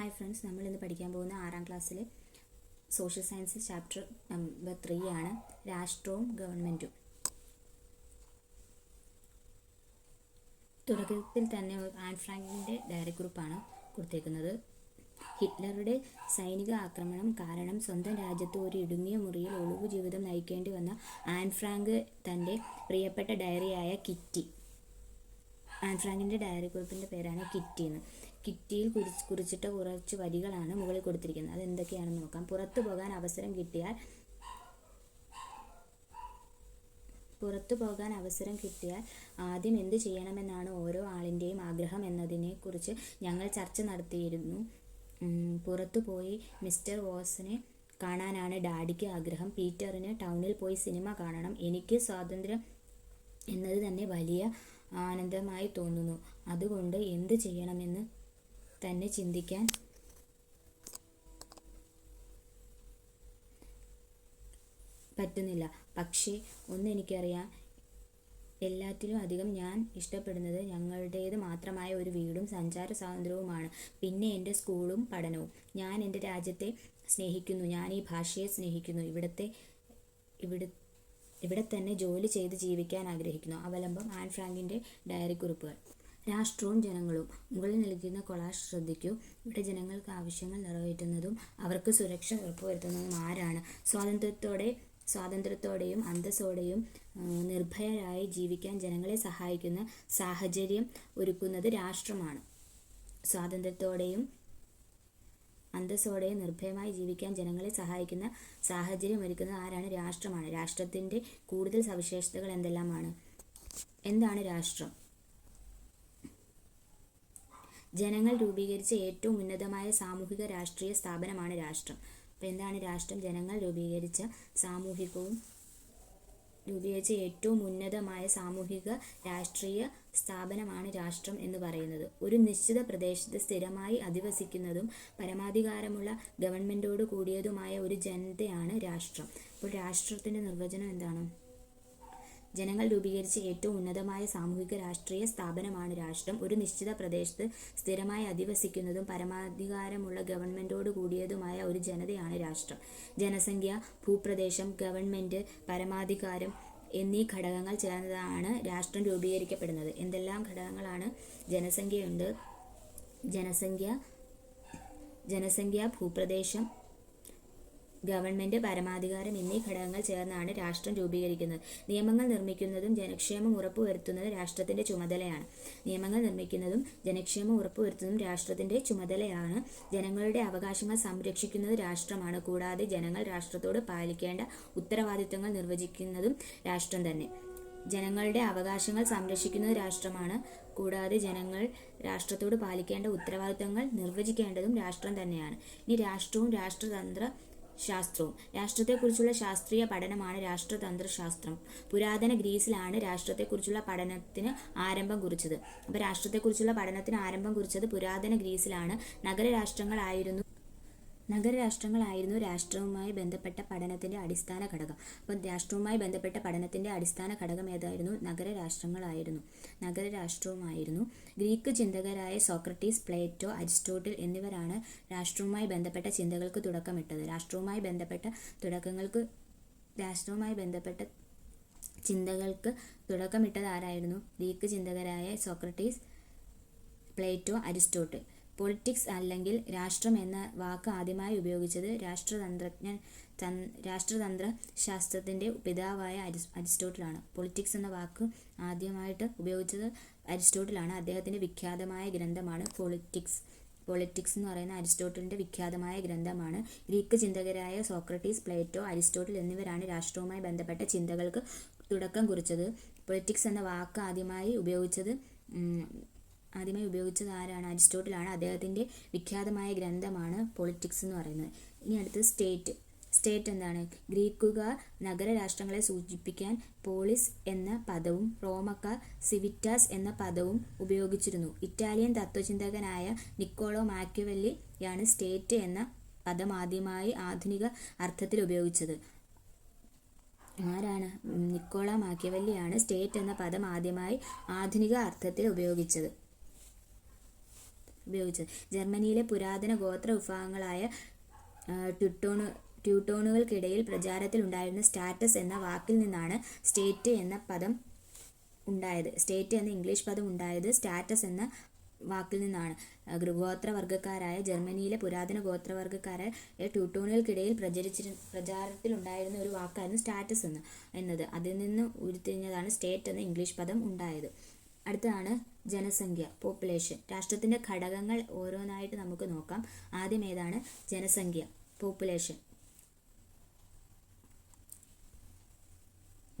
Hi friends നമ്മൾ ഇന്ന് പഠിക്കാൻ പോകുന്ന ആറാം ക്ലാസ്സിലെ social science chapter number three ആണ്. രാഷ്ട്രവും ഗവൺമെന്റും തുടക്കത്തിൽ തന്നെ ആൻ ഫ്രാങ്കിന്റെ ഡയറി കുറിപ്പാണ് കൊടുത്തേക്കുന്നത് ഹിറ്റ്ലറുടെ സൈനിക ആക്രമണം കാരണം സ്വന്തം രാജ്യത്ത് ഒരു ഇടുങ്ങിയ മുറിയിൽ ഒളിവു ജീവിതം നയിക്കേണ്ടി വന്ന ആൻ ഫ്രാങ്ക് തന്റെ പ്രിയപ്പെട്ട ഡയറിയായ കിറ്റി. ആൻ ഫ്രാങ്കിന്റെ ഡയറി കുറിപ്പിന്റെ പേരാണ് കിറ്റി എന്ന്. കിറ്റിയിൽ കുറിച്ച് കുറിച്ചിട്ട കുറച്ച് വരികളാണ് മുകളിൽ കൊടുത്തിരിക്കുന്നത്. അത് എന്തൊക്കെയാണെന്ന് നോക്കാം. പുറത്തു പോകാൻ അവസരം കിട്ടിയാൽ പുറത്തു പോകാൻ അവസരം കിട്ടിയാൽ ആദ്യം എന്ത് ചെയ്യണമെന്നാണ് ഓരോ ആളിന്റെയും ആഗ്രഹം എന്നതിനെക്കുറിച്ച് ഞങ്ങൾ ചർച്ച നടത്തിയിരുന്നു. പുറത്തു പോയി മിസ്റ്റർ വോസിനെ കാണാനാണ് ഡാഡിക്ക് ആഗ്രഹം. പീറ്ററിന് ടൗണിൽ പോയി സിനിമ കാണണം. എനിക്ക് സ്വാതന്ത്ര്യം എന്നത് തന്നെ വലിയ ആനന്ദമായി തോന്നുന്നു. അതുകൊണ്ട് എന്ത് ചെയ്യണമെന്ന് തന്നെ ചിന്തിക്കാൻ. പറ്റുന്നില്ല. പക്ഷേ ഒന്ന് എനിക്കറിയാം. എല്ലാറ്റിലും അധികം ഞാൻ ഇഷ്ടപ്പെടുന്നത് ഞങ്ങളുടേത് മാത്രമായ ഒരു വീടും സഞ്ചാര സ്വാതന്ത്ര്യവുമാണ്. പിന്നെ എന്റെ സ്കൂളും പഠനവും. ഞാൻ എന്റെ രാജ്യത്തെ സ്നേഹിക്കുന്നു. ഞാൻ ഈ ഭാഷയെ സ്നേഹിക്കുന്നു. ഇവിടുത്തെ ഇവിടെ ഇവിടെ തന്നെ ജോലി ചെയ്ത് ജീവിക്കാൻ ആഗ്രഹിക്കുന്നു. അവലംബം ആൻ ഫ്രാങ്കിന്റെ ഡയറി കുറിപ്പുകൾ. രാഷ്ട്രവും ജനങ്ങളും മുകളിൽ നൽകുന്ന കൊളാഷ് ശ്രദ്ധിക്കൂ. ഇവിടെ ജനങ്ങൾക്ക് ആവശ്യങ്ങൾ നിറവേറ്റുന്നതും അവർക്ക് സുരക്ഷ ഉറപ്പുവരുത്തുന്നതും ആരാണ്? സ്വാതന്ത്ര്യത്തോടെ സ്വാതന്ത്ര്യത്തോടെയും അന്തസ്സോടെയും നിർഭയരായി ജീവിക്കാൻ ജനങ്ങളെ സഹായിക്കുന്ന സാഹചര്യം ഒരുക്കുന്നത് രാഷ്ട്രമാണ്. സ്വാതന്ത്ര്യത്തോടെയും അന്തസ്സോടെയും നിർഭയമായി ജീവിക്കാൻ ജനങ്ങളെ സഹായിക്കുന്ന സാഹചര്യം ഒരുക്കുന്നത് ആരാണ്? രാഷ്ട്രമാണ്. രാഷ്ട്രത്തിന്റെ കൂടുതൽ സവിശേഷതകൾ എന്തെല്ലാമാണ്? എന്താണ് രാഷ്ട്രം? ജനങ്ങൾ രൂപീകരിച്ച ഏറ്റവും ഉന്നതമായ സാമൂഹിക രാഷ്ട്രീയ സ്ഥാപനമാണ് രാഷ്ട്രം. അപ്പോൾ എന്താണ് രാഷ്ട്രം? ജനങ്ങൾ രൂപീകരിച്ച സാമൂഹികവും രൂപീകരിച്ച ഏറ്റവും ഉന്നതമായ സാമൂഹിക രാഷ്ട്രീയ സ്ഥാപനമാണ് രാഷ്ട്രം എന്ന് പറയുന്നത്. ഒരു നിശ്ചിത പ്രദേശത്ത് സ്ഥിരമായി അധിവസിക്കുന്നതും പരമാധികാരമുള്ള ഗവൺമെന്റോട് കൂടിയതുമായ ഒരു ജനതയാണ് രാഷ്ട്രം. അപ്പോൾ രാഷ്ട്രത്തിന്റെ നിർവചനം എന്താണ്? ജനങ്ങൾ രൂപീകരിച്ച ഏറ്റവും ഉന്നതമായ സാമൂഹിക രാഷ്ട്രീയ സ്ഥാപനമാണ് രാഷ്ട്രം. ഒരു നിശ്ചിത പ്രദേശത്ത് സ്ഥിരമായി അധിവസിക്കുന്നതും പരമാധികാരമുള്ള ഗവൺമെന്റോട് കൂടിയതുമായ ഒരു ജനതയാണ് രാഷ്ട്രം. ജനസംഖ്യ ഭൂപ്രദേശം ഗവൺമെന്റ് പരമാധികാരം എന്നീ ഘടകങ്ങൾ ചേർന്നതാണ് രാഷ്ട്രം രൂപീകരിക്കപ്പെടുന്നത്. എന്തെല്ലാം ഘടകങ്ങളാണ് ജനസംഖ്യയുണ്ട്? ജനസംഖ്യ ജനസംഖ്യ ഭൂപ്രദേശം ഗവൺമെന്റ് പരമാധികാരം എന്നീ ഘടകങ്ങൾ ചേർന്നാണ് രാഷ്ട്രം രൂപീകരിക്കുന്നത്. നിയമങ്ങൾ നിർമ്മിക്കുന്നതും ജനക്ഷേമം ഉറപ്പുവരുത്തുന്നതും രാഷ്ട്രത്തിന്റെ ചുമതലയാണ്. നിയമങ്ങൾ നിർമ്മിക്കുന്നതും ജനക്ഷേമം ഉറപ്പുവരുത്തുന്നതും രാഷ്ട്രത്തിന്റെ ചുമതലയാണ്. ജനങ്ങളുടെ അവകാശങ്ങൾ സംരക്ഷിക്കുന്നത് രാഷ്ട്രമാണ്. കൂടാതെ ജനങ്ങൾ രാഷ്ട്രത്തോട് പാലിക്കേണ്ട ഉത്തരവാദിത്തങ്ങൾ നിർവചിക്കുന്നതും രാഷ്ട്രം തന്നെ. ജനങ്ങളുടെ അവകാശങ്ങൾ സംരക്ഷിക്കുന്നത് രാഷ്ട്രമാണ്. കൂടാതെ ജനങ്ങൾ രാഷ്ട്രത്തോട് പാലിക്കേണ്ട ഉത്തരവാദിത്തങ്ങൾ നിർവചിക്കേണ്ടതും രാഷ്ട്രം തന്നെയാണ്. ഇനി രാഷ്ട്രവും രാഷ്ട്രതന്ത്ര ശാസ്ത്രവും. രാഷ്ട്രത്തെക്കുറിച്ചുള്ള ശാസ്ത്രീയ പഠനമാണ് രാഷ്ട്രതന്ത്രശാസ്ത്രം. പുരാതന ഗ്രീസിലാണ് രാഷ്ട്രത്തെക്കുറിച്ചുള്ള പഠനത്തിന് ആരംഭം കുറിച്ചത്. അപ്പോൾ രാഷ്ട്രത്തെക്കുറിച്ചുള്ള പഠനത്തിന് ആരംഭം കുറിച്ചത് പുരാതന ഗ്രീസിലാണ്. നഗരരാഷ്ട്രങ്ങളായിരുന്നു നഗരരാഷ്ട്രങ്ങളായിരുന്നു രാഷ്ട്രവുമായി ബന്ധപ്പെട്ട പഠനത്തിന്റെ അടിസ്ഥാന ഘടകം. അപ്പോൾ രാഷ്ട്രവുമായി ബന്ധപ്പെട്ട പഠനത്തിന്റെ അടിസ്ഥാന ഘടകം ഏതായിരുന്നു? നഗരരാഷ്ട്രങ്ങളായിരുന്നു. നഗരരാഷ്ട്രവുമായിരുന്നു. ഗ്രീക്ക് ചിന്തകരായ സോക്രട്ടീസ് പ്ലേറ്റോ അരിസ്റ്റോട്ടിൽ എന്നിവരാണ് രാഷ്ട്രവുമായി ബന്ധപ്പെട്ട ചിന്തകൾക്ക് തുടക്കമിട്ടത്. രാഷ്ട്രവുമായി ബന്ധപ്പെട്ട തുടക്കങ്ങൾക്ക് രാഷ്ട്രവുമായി ബന്ധപ്പെട്ട ചിന്തകൾക്ക് തുടക്കമിട്ടത് ആരായിരുന്നു? ഗ്രീക്ക് ചിന്തകരായ സോക്രട്ടീസ് പ്ലേറ്റോ അരിസ്റ്റോട്ടിൽ. പൊളിറ്റിക്സ് അല്ലെങ്കിൽ രാഷ്ട്രം എന്ന വാക്ക് ആദ്യമായി ഉപയോഗിച്ചത് രാഷ്ട്രതന്ത്രജ്ഞൻ രാഷ്ട്രതന്ത്ര ശാസ്ത്രത്തിന്റെ പിതാവായ അരിസ് അരിസ്റ്റോട്ടിലാണ്. പൊളിറ്റിക്സ് എന്ന വാക്ക് ആദ്യമായിട്ട് ഉപയോഗിച്ചത് അരിസ്റ്റോട്ടിലാണ്. അദ്ദേഹത്തിന്റെ വിഖ്യാതമായ ഗ്രന്ഥമാണ് പൊളിറ്റിക്സ്. പൊളിറ്റിക്സ് എന്ന് പറയുന്ന അരിസ്റ്റോട്ടലിന്റെ വിഖ്യാതമായ ഗ്രന്ഥമാണ്. ഗ്രീക്ക് ചിന്തകരായ സോക്രട്ടീസ് പ്ലേറ്റോ അരിസ്റ്റോട്ടിൽ എന്നിവരാണ് രാഷ്ട്രവുമായി ബന്ധപ്പെട്ട ചിന്തകൾക്ക് തുടക്കം കുറിച്ചത്. പൊളിറ്റിക്സ് എന്ന വാക്ക് ആദ്യമായി ഉപയോഗിച്ചത് ആദ്യമായി ഉപയോഗിച്ചത് ആരാണ്? അരിസ്റ്റോട്ടിലാണ്. അദ്ദേഹത്തിന്റെ വിഖ്യാതമായ ഗ്രന്ഥമാണ് പൊളിറ്റിക്സ് എന്ന് പറയുന്നത്. ഇനി അടുത്തത് സ്റ്റേറ്റ്. സ്റ്റേറ്റ് എന്താണ്? ഗ്രീക്കുകാർ നഗരരാഷ്ട്രങ്ങളെ സൂചിപ്പിക്കാൻ പോളിസ് എന്ന പദവും റോമക്കാർ സിവിറ്റാസ് എന്ന പദവും ഉപയോഗിച്ചിരുന്നു. ഇറ്റാലിയൻ തത്വചിന്തകനായ നിക്കോളോ മാക്യവെല്ലിയാണ് സ്റ്റേറ്റ് എന്ന പദം ആദ്യമായി ആധുനിക അർത്ഥത്തിൽ ഉപയോഗിച്ചത്. ആരാണ്? നിക്കോള മാക്യവല്ലിയാണ് സ്റ്റേറ്റ് എന്ന പദം ആദ്യമായി ആധുനിക അർത്ഥത്തിൽ ഉപയോഗിച്ചത്. ഉപയോഗിച്ചത്. ജർമ്മനിയിലെ പുരാതന ഗോത്ര വിഭാഗങ്ങളായ ട്യൂട്ടോണു ട്യൂട്ടോണുകൾക്കിടയിൽ പ്രചാരത്തിലുണ്ടായിരുന്ന സ്റ്റാറ്റസ് എന്ന വാക്കിൽ നിന്നാണ് സ്റ്റേറ്റ് എന്ന പദം ഉണ്ടായത്. സ്റ്റേറ്റ് എന്ന ഇംഗ്ലീഷ് പദം ഉണ്ടായത് സ്റ്റാറ്റസ് എന്ന വാക്കിൽ നിന്നാണ്. ഗോത്രവർഗക്കാരായ ജർമ്മനിയിലെ പുരാതന ഗോത്രവർഗക്കാരായ ട്യൂട്ടോണുകൾക്കിടയിൽ പ്രചരിച്ചിരു പ്രചാരത്തിലുണ്ടായിരുന്ന ഒരു വാക്കായിരുന്നു സ്റ്റാറ്റസ് എന്ന് എന്നത്. അതിൽ നിന്ന് ഉരുത്തിരിഞ്ഞതാണ് സ്റ്റേറ്റ് എന്ന ഇംഗ്ലീഷ് പദം ഉണ്ടായത്. അടുത്തതാണ് ജനസംഖ്യ പോപ്പുലേഷൻ രാഷ്ട്രത്തിന്റെ ഘടകങ്ങൾ ഓരോന്നായിട്ട് നമുക്ക് നോക്കാം. ആദ്യം ഏതാണ്? ജനസംഖ്യ പോപ്പുലേഷൻ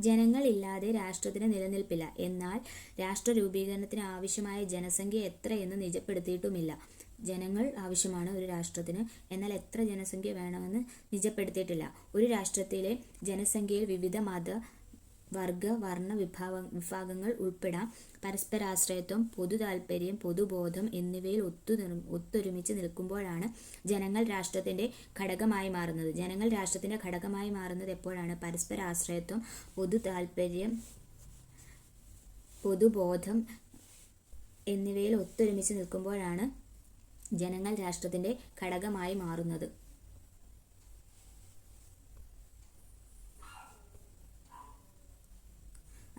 ജനങ്ങളില്ലാതെ രാഷ്ട്രത്തിന് നിലനിൽപ്പില്ല. എന്നാൽ രാഷ്ട്ര രൂപീകരണത്തിന് ആവശ്യമായ ജനസംഖ്യ എത്രയെന്ന് നിജപ്പെടുത്തിയിട്ടുമില്ല. ജനങ്ങൾ ആവശ്യമാണ് ഒരു രാഷ്ട്രത്തിന്. എന്നാൽ എത്ര ജനസംഖ്യ വേണമെന്ന് നിജപ്പെടുത്തിയിട്ടില്ല. ഒരു രാഷ്ട്രത്തിലെ ജനസംഖ്യയിൽ വിവിധ മത വർഗ വർണ വിഭാഗ വിഭാഗങ്ങൾ ഉൾപ്പെടാം. പരസ്പരാശ്രയത്വം പൊതു താല്പര്യം പൊതുബോധം എന്നിവയിൽ ഒത്തു ഒത്തൊരുമിച്ച് നിൽക്കുമ്പോഴാണ് ജനങ്ങൾ രാഷ്ട്രത്തിന്റെ ഘടകമായി മാറുന്നത്. ജനങ്ങൾ രാഷ്ട്രത്തിന്റെ ഘടകമായി മാറുന്നത് എപ്പോഴാണ്? പരസ്പരാശ്രയത്വം പൊതു താല്പര്യം പൊതുബോധം എന്നിവയിൽ ഒത്തൊരുമിച്ച് നിൽക്കുമ്പോഴാണ് ജനങ്ങൾ രാഷ്ട്രത്തിന്റെ ഘടകമായി മാറുന്നത്.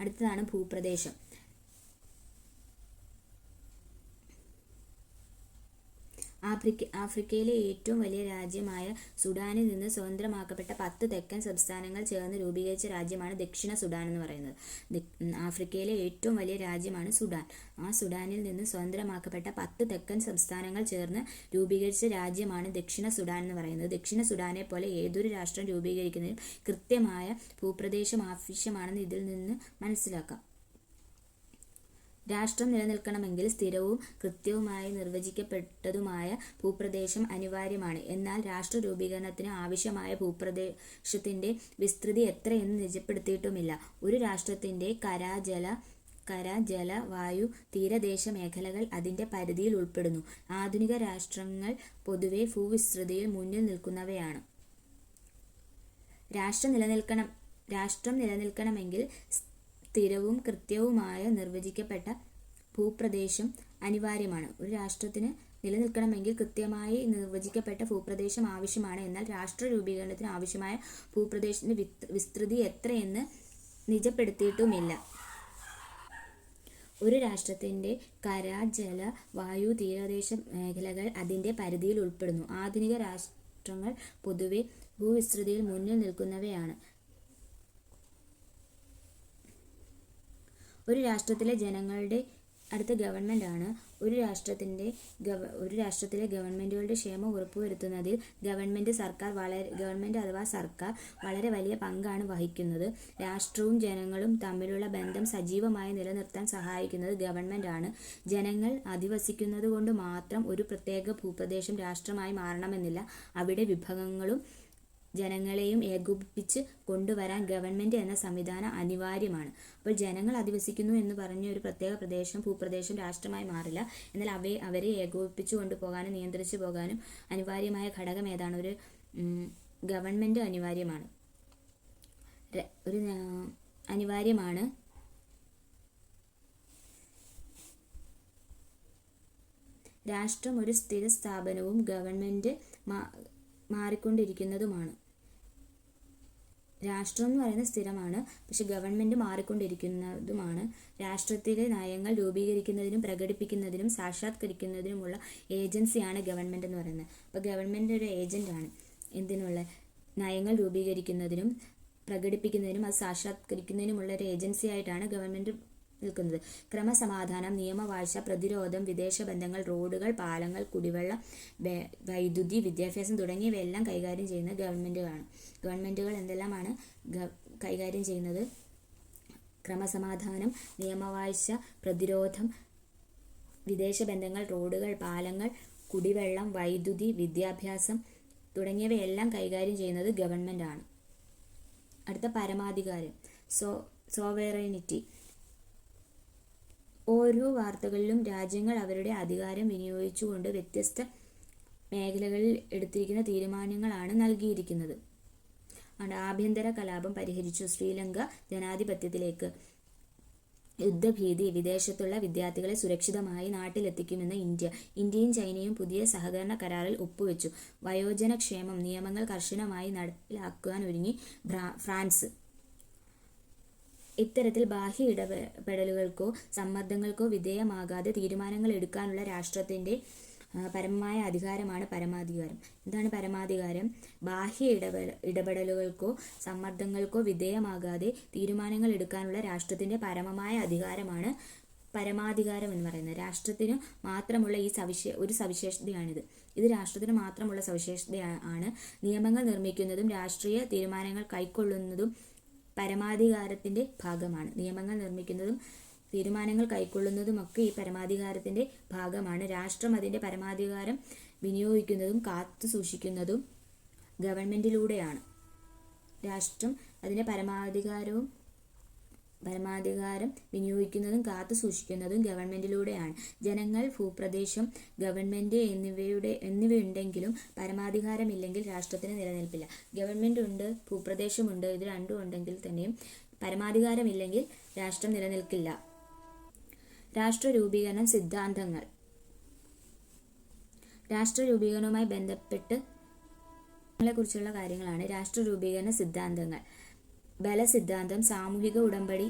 അടുത്തതാണ് ഭൂപ്രദേശം. ആഫ്രിക്ക ആഫ്രിക്കയിലെ ഏറ്റവും വലിയ രാജ്യമായ സുഡാനിൽ നിന്ന് സ്വതന്ത്രമാക്കപ്പെട്ട പത്ത് തെക്കൻ സംസ്ഥാനങ്ങൾ ചേർന്ന് രൂപീകരിച്ച രാജ്യമാണ് ദക്ഷിണ സുഡാൻ എന്ന് പറയുന്നത്. ആഫ്രിക്കയിലെ ഏറ്റവും വലിയ രാജ്യമാണ് സുഡാൻ. ആ സുഡാനിൽ നിന്ന് സ്വതന്ത്രമാക്കപ്പെട്ട പത്ത് തെക്കൻ സംസ്ഥാനങ്ങൾ ചേർന്ന് രൂപീകരിച്ച രാജ്യമാണ് ദക്ഷിണ സുഡാൻ എന്ന് പറയുന്നത്. ദക്ഷിണ സുഡാനെ പോലെ ഏതൊരു രാഷ്ട്രം രൂപീകരിക്കുന്നതിനും കൃത്യമായ ഭൂപ്രദേശം ആവശ്യമാണെന്ന് ഇതിൽ നിന്ന് മനസ്സിലാക്കാം. രാഷ്ട്രം നിലനിൽക്കണമെങ്കിൽ സ്ഥിരവും കൃത്യവുമായി നിർവചിക്കപ്പെട്ടതുമായ ഭൂപ്രദേശം അനിവാര്യമാണ്. എന്നാൽ രാഷ്ട്ര രൂപീകരണത്തിന് ആവശ്യമായ ഭൂപ്രദേശത്തിന്റെ വിസ്തൃതി എത്രയെന്ന് നിജപ്പെടുത്തിയിട്ടുമില്ല. ഒരു രാഷ്ട്രത്തിന്റെ കര ജല കര ജല വായു തീരദേശ മേഖലകൾ അതിന്റെ പരിധിയിൽ ഉൾപ്പെടുന്നു. ആധുനിക രാഷ്ട്രങ്ങൾ പൊതുവെ ഭൂവിസ്തൃതിയിൽ മുന്നിൽ നിൽക്കുന്നവയാണ്. രാഷ്ട്രം നിലനിൽക്കണം രാഷ്ട്രം നിലനിൽക്കണമെങ്കിൽ സ്ഥിരവും കൃത്യവുമായ നിർവചിക്കപ്പെട്ട ഭൂപ്രദേശം അനിവാര്യമാണ്. ഒരു രാഷ്ട്രത്തിന് നിലനിൽക്കണമെങ്കിൽ കൃത്യമായി നിർവചിക്കപ്പെട്ട ഭൂപ്രദേശം ആവശ്യമാണ്. എന്നാൽ രാഷ്ട്ര രൂപീകരണത്തിന് ആവശ്യമായ ഭൂപ്രദേശത്തിന്റെ വിസ്തൃതി എത്രയെന്ന് നിജപ്പെടുത്തിയിട്ടുമില്ല. ഒരു രാഷ്ട്രത്തിന്റെ കര ജല വായു തീരദേശ മേഖലകൾ അതിന്റെ പരിധിയിൽ ഉൾപ്പെടുന്നു. ആധുനിക രാഷ്ട്രങ്ങൾ പൊതുവെ ഭൂവിസ്തൃതിയിൽ മുന്നിൽ നിൽക്കുന്നവയാണ്. ഒരു രാഷ്ട്രത്തിലെ ജനങ്ങളുടെ അടുത്ത ഗവൺമെന്റ് ആണ്. ഒരു രാഷ്ട്രത്തിന്റെ ഗവ ഒരു രാഷ്ട്രത്തിലെ ഗവൺമെന്റുകളുടെ ക്ഷേമം ഉറപ്പുവരുത്തുന്നതിൽ ഗവൺമെന്റ് സർക്കാർ വളരെ ഗവൺമെന്റ് അഥവാ സർക്കാർ വളരെ വലിയ പങ്കാണ് വഹിക്കുന്നത്. രാഷ്ട്രവും ജനങ്ങളും തമ്മിലുള്ള ബന്ധം സജീവമായി നിലനിർത്താൻ സഹായിക്കുന്നത് ഗവൺമെന്റ് ആണ്. ജനങ്ങൾ അധിവസിക്കുന്നത് കൊണ്ട് മാത്രം ഒരു പ്രത്യേക ഭൂപ്രദേശം രാഷ്ട്രമായി മാറണമെന്നില്ല. അവിടെ വിഭവങ്ങളും ജനങ്ങളെയും ഏകോപിപ്പിച്ച് കൊണ്ടുവരാൻ ഗവൺമെന്റ് എന്ന സംവിധാനം അനിവാര്യമാണ്. അപ്പോൾ ജനങ്ങൾ അധിവസിക്കുന്നു എന്ന് പറഞ്ഞ ഒരു പ്രത്യേക പ്രദേശം ഭൂപ്രദേശം രാഷ്ട്രമായി മാറില്ല. എന്നാൽ അവയെ അവരെ ഏകോപിപ്പിച്ചു കൊണ്ടുപോകാനും നിയന്ത്രിച്ചു പോകാനും അനിവാര്യമായ ഘടകം ഏതാണ്? ഒരു ഗവൺമെന്റ് അനിവാര്യമാണ്. ഒരു അനിവാര്യമാണ്. രാഷ്ട്രം ഒരു സ്ഥിര സ്ഥാപനവും ഗവൺമെന്റ് മാറിക്കൊണ്ടിരിക്കുന്നതുമാണ്. രാഷ്ട്രം എന്ന് പറയുന്നത് സ്ഥിരമാണ്. പക്ഷെ ഗവൺമെന്റ് മാറിക്കൊണ്ടിരിക്കുന്നതുമാണ്. രാഷ്ട്രത്തിലെ നയങ്ങൾ രൂപീകരിക്കുന്നതിനും പ്രകടിപ്പിക്കുന്നതിനും സാക്ഷാത്കരിക്കുന്നതിനുമുള്ള ഏജൻസിയാണ് ഗവൺമെന്റ് എന്ന് പറയുന്നത്. അപ്പോൾ ഗവൺമെന്റ് ഒരു ഏജന്റാണ്. എന്തിനുള്ള നയങ്ങൾ രൂപീകരിക്കുന്നതിനും പ്രകടിപ്പിക്കുന്നതിനും അത് സാക്ഷാത്കരിക്കുന്നതിനുമുള്ള ഒരു ഏജൻസി ആയിട്ടാണ് ഗവൺമെന്റ് നിൽക്കുന്നത്. ക്രമസമാധാനം നിയമവാഴ്ച പ്രതിരോധം വിദേശ ബന്ധങ്ങൾ റോഡുകൾ പാലങ്ങൾ കുടിവെള്ളം വൈദ്യുതി വിദ്യാഭ്യാസം തുടങ്ങിയവയെല്ലാം കൈകാര്യം ചെയ്യുന്ന ഗവൺമെന്റുകളാണ് ഗവൺമെന്റുകൾ എന്തെല്ലാമാണ് കൈകാര്യം ചെയ്യുന്നത്? ക്രമസമാധാനം നിയമവാഴ്ച പ്രതിരോധം വിദേശ ബന്ധങ്ങൾ റോഡുകൾ പാലങ്ങൾ കുടിവെള്ളം വൈദ്യുതി വിദ്യാഭ്യാസം തുടങ്ങിയവയെല്ലാം കൈകാര്യം ചെയ്യുന്നത് ഗവൺമെന്റ് ആണ് അടുത്ത പരമാധികാരം സോ സോവേറനിറ്റി. ഓരോ വാർത്തകളിലും രാജ്യങ്ങൾ അവരുടെ അധികാരം വിനിയോഗിച്ചുകൊണ്ട് വ്യത്യസ്ത മേഖലകളിൽ എടുത്തിരിക്കുന്ന തീരുമാനങ്ങളാണ് നൽകിയിരിക്കുന്നത്. ആഭ്യന്തര കലാപം പരിഹരിച്ചു ശ്രീലങ്ക ജനാധിപത്യത്തിലേക്ക്. യുദ്ധഭീതി വിദേശത്തുള്ള വിദ്യാർത്ഥികളെ സുരക്ഷിതമായി നാട്ടിലെത്തിക്കുമെന്ന് ഇന്ത്യ. ഇന്ത്യയും ചൈനയും പുതിയ സഹകരണ കരാറിൽ ഒപ്പുവെച്ചു. വയോജനക്ഷേമം നിയമങ്ങൾ കർശനമായി നടപ്പിലാക്കാനൊരുങ്ങി ഒരുങ്ങി ഫ്രാൻസ്. ഇത്തരത്തിൽ ബാഹ്യ ഇടപെടലുകൾക്കോ സമ്മർദ്ദങ്ങൾക്കോ വിധേയമാകാതെ തീരുമാനങ്ങൾ എടുക്കാനുള്ള രാഷ്ട്രത്തിന്റെ പരമമായ അധികാരമാണ് പരമാധികാരം. എന്താണ് പരമാധികാരം? ബാഹ്യ ഇടപെ ഇടപെടലുകൾക്കോ സമ്മർദ്ദങ്ങൾക്കോ വിധേയമാകാതെ തീരുമാനങ്ങൾ എടുക്കാനുള്ള രാഷ്ട്രത്തിന്റെ പരമമായ അധികാരമാണ് പരമാധികാരം എന്ന് പറയുന്നത്. രാഷ്ട്രത്തിന് മാത്രമുള്ള ഈ സവിശേ ഒരു സവിശേഷതയാണിത്. ഇത് രാഷ്ട്രത്തിന് മാത്രമുള്ള സവിശേഷത ആണ്. നിയമങ്ങൾ നിർമ്മിക്കുന്നതും രാഷ്ട്രീയ തീരുമാനങ്ങൾ കൈക്കൊള്ളുന്നതും പരമാധികാരത്തിന്റെ ഭാഗമാണ്. നിയമങ്ങൾ നിർമ്മിക്കുന്നതും തീരുമാനങ്ങൾ കൈക്കൊള്ളുന്നതുമൊക്കെ ഈ പരമാധികാരത്തിന്റെ ഭാഗമാണ്. രാഷ്ട്രം അതിന്റെ പരമാധികാരം വിനിയോഗിക്കുന്നതും കാത്തു സൂക്ഷിക്കുന്നതും ഗവൺമെന്റിലൂടെയാണ്. രാഷ്ട്രം അതിന്റെ പരമാധികാരവും പരമാധികാരം വിനിയോഗിക്കുന്നതും കാത്തു സൂക്ഷിക്കുന്നതും ഗവൺമെന്റിലൂടെയാണ്. ജനങ്ങൾ ഭൂപ്രദേശം ഗവൺമെന്റ് എന്നിവയുടെ എന്നിവയുണ്ടെങ്കിലും പരമാധികാരമില്ലെങ്കിൽ രാഷ്ട്രത്തിന് നിലനിൽപ്പില്ല. ഗവൺമെന്റ് ഉണ്ട് ഭൂപ്രദേശമുണ്ട് ഇത് രണ്ടും ഉണ്ടെങ്കിൽ തന്നെയും പരമാധികാരമില്ലെങ്കിൽ രാഷ്ട്രം നിലനിൽക്കില്ല. രാഷ്ട്ര രൂപീകരണം സിദ്ധാന്തങ്ങൾ. രാഷ്ട്ര രൂപീകരണവുമായി ബന്ധപ്പെട്ട് കുറിച്ചുള്ള കാര്യങ്ങളാണ് രാഷ്ട്ര രൂപീകരണ സിദ്ധാന്തങ്ങൾ. ബലസിദ്ധാന്തം സാമൂഹിക ഉടമ്പടി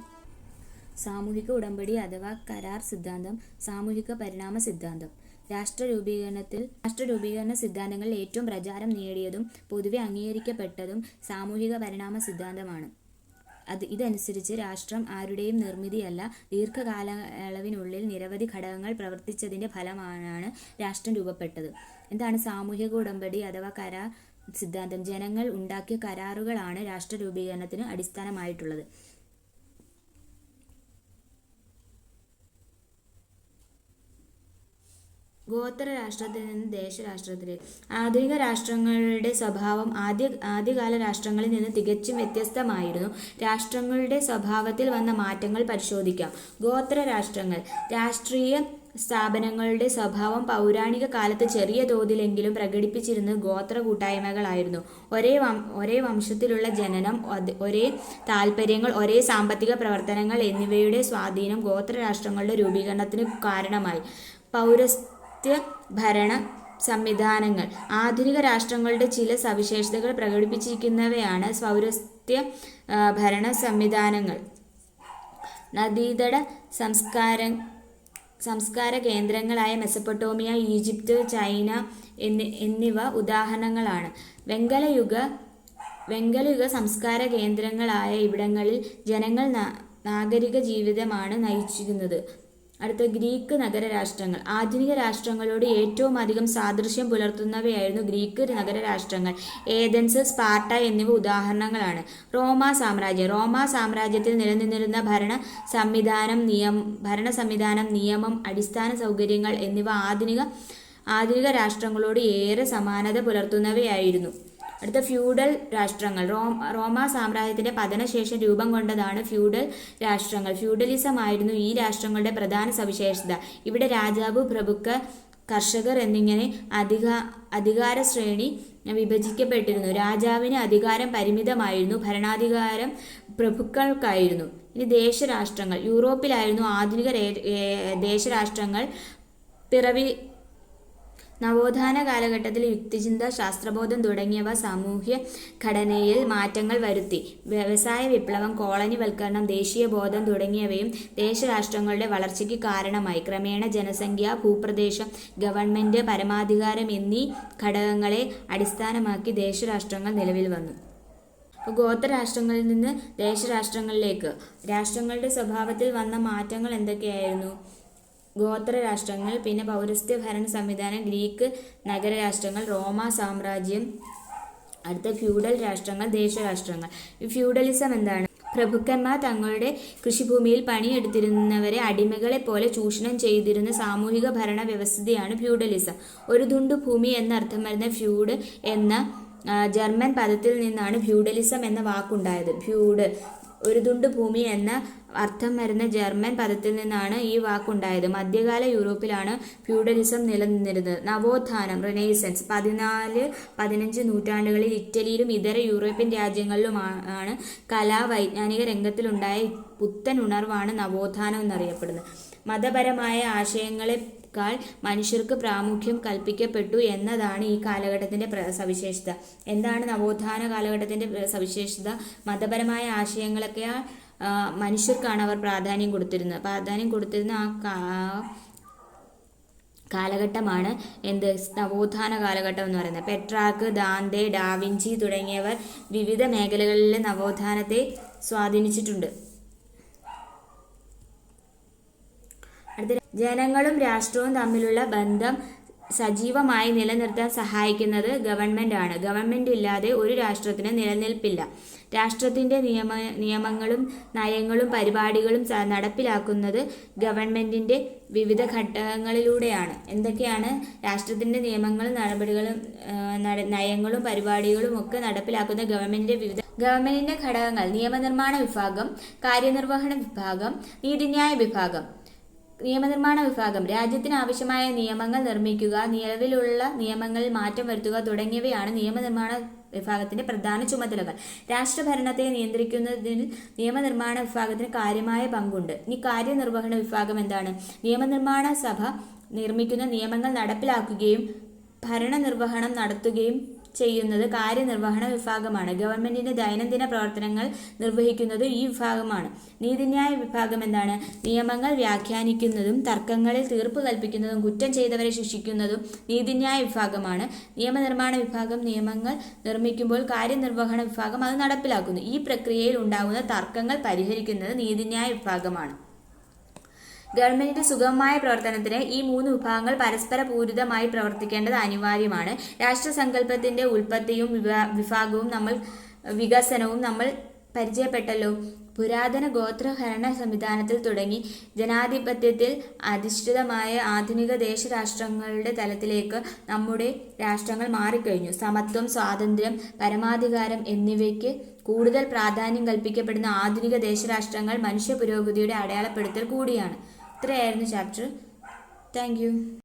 സാമൂഹിക ഉടമ്പടി അഥവാ കരാർ സിദ്ധാന്തം സാമൂഹിക പരിണാമ സിദ്ധാന്തം. രാഷ്ട്ര രൂപീകരണത്തിൽ രാഷ്ട്ര രൂപീകരണ സിദ്ധാന്തങ്ങളിൽ ഏറ്റവും പ്രചാരം നേടിയതും പൊതുവെ അംഗീകരിക്കപ്പെട്ടതും സാമൂഹിക പരിണാമ സിദ്ധാന്തമാണ്. അത് ഇതനുസരിച്ച് രാഷ്ട്രം ആരുടെയും നിർമ്മിതിയല്ല ദീർഘകാലയളവിനുള്ളിൽ നിരവധി ഘടകങ്ങൾ പ്രവർത്തിച്ചതിന്റെ ഫലമാണ് രാഷ്ട്രം രൂപപ്പെട്ടത്. എന്താണ് സാമൂഹിക ഉടമ്പടി അഥവാ കരാർ സിദ്ധാന്തം. ജനങ്ങൾ ഉണ്ടാക്കിയ കരാറുകളാണ് രാഷ്ട്ര രൂപീകരണത്തിന് അടിസ്ഥാനമായിട്ടുള്ളത്. ഗോത്ര രാഷ്ട്രത്തിൽ നിന്ന് ദേശരാഷ്ട്രത്തിലേക്ക്. ആധുനിക രാഷ്ട്രങ്ങളുടെ സ്വഭാവം ആദ്യ ആദ്യകാല രാഷ്ട്രങ്ങളിൽ നിന്ന് തികച്ചും വ്യത്യസ്തമായിരുന്നു. രാഷ്ട്രങ്ങളുടെ സ്വഭാവത്തിൽ വന്ന മാറ്റങ്ങൾ പരിശോധിക്കാം. ഗോത്ര രാഷ്ട്രങ്ങൾ രാഷ്ട്രീയ സ്ഥാപനങ്ങളുടെ സ്വഭാവം പൗരാണിക കാലത്ത് ചെറിയ തോതിലെങ്കിലും പ്രകടിപ്പിച്ചിരുന്നത് ഗോത്ര കൂട്ടായ്മകളായിരുന്നു. ഒരേ ഒരേ വംശത്തിലുള്ള ജനനം ഒരേ താല്പര്യങ്ങൾ ഒരേ സാമ്പത്തിക പ്രവർത്തനങ്ങൾ എന്നിവയുടെ സ്വാധീനം ഗോത്ര രാഷ്ട്രങ്ങളുടെ രൂപീകരണത്തിന് കാരണമായി. പൗരസ്ത്യ ഭരണ സംവിധാനങ്ങൾ ആധുനിക രാഷ്ട്രങ്ങളുടെ ചില സവിശേഷതകൾ പ്രകടിപ്പിച്ചിരിക്കുന്നവയാണ് പൗരസ്ത്യ ഭരണ സംവിധാനങ്ങൾ. നദീതട സംസ്കാര സംസ്കാര കേന്ദ്രങ്ങളായ മെസപ്പൊട്ടോമിയ ഈജിപ്ത് ചൈന എന്നി എന്നിവ ഉദാഹരണങ്ങളാണ്. വെങ്കലയുഗ വെങ്കലയുഗ സംസ്കാര കേന്ദ്രങ്ങളായ ഇവിടങ്ങളിൽ ജനങ്ങൾ നാഗരിക ജീവിതമാണ് നയിച്ചിരുന്നത്. അടുത്ത ഗ്രീക്ക് നഗര രാഷ്ട്രങ്ങൾ. ആധുനിക രാഷ്ട്രങ്ങളോട് ഏറ്റവും അധികം സാദൃശ്യം പുലർത്തുന്നവയായിരുന്നു ഗ്രീക്ക് നഗര രാഷ്ട്രങ്ങൾ. ഏതൻസ് സ്പാർട്ട എന്നിവ ഉദാഹരണങ്ങളാണ്. റോമ സാമ്രാജ്യം. റോമ സാമ്രാജ്യത്തിൽ നിലനിന്നിരുന്ന ഭരണ സംവിധാനം നിയം ഭരണ സംവിധാനം നിയമം അടിസ്ഥാന സൗകര്യങ്ങൾ എന്നിവ ആധുനിക ആധുനിക രാഷ്ട്രങ്ങളോട് ഏറെ സമാനത പുലർത്തുന്നവയായിരുന്നു. അടുത്ത ഫ്യൂഡൽ രാഷ്ട്രങ്ങൾ. റോം റോമ സാമ്രാജ്യത്തിന്റെ പതനശേഷം രൂപം കൊണ്ടതാണ് ഫ്യൂഡൽ രാഷ്ട്രങ്ങൾ. ഫ്യൂഡലിസം ആയിരുന്നു ഈ രാഷ്ട്രങ്ങളുടെ പ്രധാന സവിശേഷത. ഇവിടെ രാജാവ് പ്രഭുക്ക കർഷകർ എന്നിങ്ങനെ അധിക അധികാര ശ്രേണി വിഭജിക്കപ്പെട്ടിരുന്നു. രാജാവിന് അധികാരം പരിമിതമായിരുന്നു. ഭരണാധികാരം പ്രഭുക്കൾക്കായിരുന്നു. ഇനി ദേശരാഷ്ട്രങ്ങൾ. യൂറോപ്പിലായിരുന്നു ആധുനിക ദേശരാഷ്ട്രങ്ങൾ പിറവി നവോത്ഥാന കാലഘട്ടത്തിൽ യുക്തിചിന്ത ശാസ്ത്രബോധം തുടങ്ങിയവ സാമൂഹ്യ ഘടനയിൽ മാറ്റങ്ങൾ വരുത്തി. വ്യവസായ വിപ്ലവം കോളനിവൽക്കരണം ദേശീയ ബോധം തുടങ്ങിയവയും ദേശരാഷ്ട്രങ്ങളുടെ വളർച്ചയ്ക്ക് കാരണമായി. ക്രമേണ ജനസംഖ്യ ഭൂപ്രദേശം ഗവൺമെന്റ് പരമാധികാരം എന്നീ ഘടകങ്ങളെ അടിസ്ഥാനമാക്കി ദേശരാഷ്ട്രങ്ങൾ നിലവിൽ വന്നു. ഗോത്രരാഷ്ട്രങ്ങളിൽ നിന്ന് ദേശരാഷ്ട്രങ്ങളിലേക്ക്. രാഷ്ട്രങ്ങളുടെ സ്വഭാവത്തിൽ വന്ന മാറ്റങ്ങൾ എന്തൊക്കെയായിരുന്നു? ഗോത്ര രാഷ്ട്രങ്ങൾ പിന്നെ പൗരസ്ത്യ ഭരണ സംവിധാനം ഗ്രീക്ക് നഗരരാഷ്ട്രങ്ങൾ റോമ സാമ്രാജ്യം അടുത്ത ഫ്യൂഡൽ രാഷ്ട്രങ്ങൾ ദേശരാഷ്ട്രങ്ങൾ ഈ ഫ്യൂഡലിസം എന്താണ്? പ്രഭുക്കന്മാർ തങ്ങളുടെ കൃഷിഭൂമിയിൽ പണിയെടുത്തിരുന്നവരെ അടിമകളെ പോലെ ചൂഷണം ചെയ്തിരുന്ന സാമൂഹിക ഭരണ വ്യവസ്ഥയാണ് ഫ്യൂഡലിസം. ഒരു തുണ്ട് ഭൂമി എന്നർത്ഥം വരുന്ന ഫ്യൂഡ് എന്ന ജർമ്മൻ പദത്തിൽ നിന്നാണ് ഫ്യൂഡലിസം എന്ന വാക്കുണ്ടായത്. ഫ്യൂഡ് ഒരു തുണ്ട് ഭൂമി എന്ന അർത്ഥം വരുന്ന ജർമ്മൻ പദത്തിൽ നിന്നാണ് ഈ വാക്കുണ്ടായത്. മധ്യകാല യൂറോപ്പിലാണ് ഫ്യൂഡലിസം നിലനിന്നിരുന്നത്. നവോത്ഥാനം റിനൈസൻസ് പതിനാല് പതിനഞ്ച് നൂറ്റാണ്ടുകളിൽ ഇറ്റലിയിലും ഇതര യൂറോപ്യൻ രാജ്യങ്ങളിലുമാണ് കലാ വൈജ്ഞാനിക രംഗത്തിലുണ്ടായ പുത്തൻ ഉണർവാണ് നവോത്ഥാനം എന്നറിയപ്പെടുന്നത്. മതപരമായ ആശയങ്ങളെക്കാൾ മനുഷ്യർക്ക് പ്രാമുഖ്യം കൽപ്പിക്കപ്പെട്ടു എന്നതാണ് ഈ കാലഘട്ടത്തിന്റെ സവിശേഷത. എന്താണ് നവോത്ഥാന കാലഘട്ടത്തിന്റെ സവിശേഷത? മതപരമായ ആശയങ്ങളൊക്കെ മനുഷ്യർക്കാണ് അവർ പ്രാധാന്യം കൊടുത്തിരുന്നത്. പ്രാധാന്യം കൊടുത്തിരുന്ന ആ കാലഘട്ടമാണ് എന്ത്? നവോത്ഥാന കാലഘട്ടം എന്ന് പറയുന്നത്. പെട്രാക്ക് ദാന്തെ ഡാവിഞ്ചി തുടങ്ങിയവർ വിവിധ മേഖലകളിലെ നവോത്ഥാനത്തെ സ്വാധീനിച്ചിട്ടുണ്ട്. അടുത്ത ജനങ്ങളും രാഷ്ട്രവും തമ്മിലുള്ള ബന്ധം സജീവമായി നിലനിർത്താൻ സഹായിക്കുന്നത് ഗവൺമെന്റ് ആണ്. ഗവൺമെന്റ് ഇല്ലാതെ ഒരു രാഷ്ട്രത്തിന് നിലനിൽപ്പില്ല. രാഷ്ട്രത്തിന്റെ നിയമ നിയമങ്ങളും നയങ്ങളും പരിപാടികളും നടപ്പിലാക്കുന്നത് ഗവൺമെന്റിന്റെ വിവിധ ഘട്ടങ്ങളിലൂടെയാണ്. എന്തൊക്കെയാണ് രാഷ്ട്രത്തിന്റെ നിയമങ്ങളും നടപടികളും നയങ്ങളും പരിപാടികളും ഒക്കെ നടപ്പിലാക്കുന്ന ഗവൺമെന്റിന്റെ വിവിധ ഗവൺമെന്റിന്റെ ഘടകങ്ങൾ നിയമനിർമ്മാണ വിഭാഗം കാര്യനിർവഹണ വിഭാഗം നീതിന്യായ വിഭാഗം. നിയമനിർമ്മാണ വിഭാഗം രാജ്യത്തിന് ആവശ്യമായ നിയമങ്ങൾ നിർമ്മിക്കുക നിലവിലുള്ള നിയമങ്ങളിൽ മാറ്റം വരുത്തുക തുടങ്ങിയവയാണ് നിയമനിർമ്മാണ വിഭാഗത്തിന്റെ പ്രധാന ചുമതലകൾ. രാഷ്ട്രഭരണത്തെ നിയന്ത്രിക്കുന്നതിൽ നിയമനിർമ്മാണ വിഭാഗത്തിന് കാര്യമായ പങ്കുണ്ട്. ഇനി കാര്യനിർവഹണ വിഭാഗം എന്താണ്? നിയമനിർമ്മാണ സഭ നിർമ്മിക്കുന്ന നിയമങ്ങൾ നടപ്പിലാക്കുകയും ഭരണനിർവഹണം നടത്തുകയും ചെയ്യുന്നത് കാര്യനിർവഹണ വിഭാഗമാണ്. ഗവൺമെന്റിന്റെ ദൈനംദിന പ്രവർത്തനങ്ങൾ നിർവഹിക്കുന്നത് ഈ വിഭാഗമാണ്. നീതിന്യായ വിഭാഗം എന്താണ്? നിയമങ്ങൾ വ്യാഖ്യാനിക്കുന്നതും തർക്കങ്ങളിൽ തീർപ്പ് കൽപ്പിക്കുന്നതും കുറ്റം ചെയ്തവരെ ശിക്ഷിക്കുന്നതും നീതിന്യായ വിഭാഗമാണ്. നിയമനിർമ്മാണ വിഭാഗം നിയമങ്ങൾ നിർമ്മിക്കുമ്പോൾ കാര്യനിർവഹണ വിഭാഗം അത് നടപ്പിലാക്കുന്നു. ഈ പ്രക്രിയയിൽ ഉണ്ടാകുന്ന തർക്കങ്ങൾ പരിഹരിക്കുന്നത് നീതിന്യായ വിഭാഗമാണ്. ഗവൺമെന്റിന്റെ സുഗമമായ പ്രവർത്തനത്തിന് ഈ മൂന്ന് വിഭാഗങ്ങൾ പരസ്പര പൂരിതമായി പ്രവർത്തിക്കേണ്ടത് അനിവാര്യമാണ്. രാഷ്ട്രസങ്കല്പത്തിന്റെ ഉൽപ്പത്തിയും വിഭാഗവും നമ്മൾ വികസനവും നമ്മൾ പരിചയപ്പെട്ടല്ലോ. പുരാതന ഗോത്രഭരണ സംവിധാനത്തിൽ തുടങ്ങി ജനാധിപത്യത്തിൽ അധിഷ്ഠിതമായ ആധുനിക ദേശരാഷ്ട്രങ്ങളുടെ തലത്തിലേക്ക് നമ്മുടെ രാഷ്ട്രങ്ങൾ മാറിക്കഴിഞ്ഞു. സമത്വം സ്വാതന്ത്ര്യം പരമാധികാരം എന്നിവയ്ക്ക് കൂടുതൽ പ്രാധാന്യം കൽപ്പിക്കപ്പെടുന്ന ആധുനിക ദേശരാഷ്ട്രങ്ങൾ മനുഷ്യ പുരോഗതിയുടെ അടയാളപ്പെടുത്തൽ കൂടിയാണ്. ഇത്രയായിരുന്നു ചാപ്റ്റർ താങ്ക്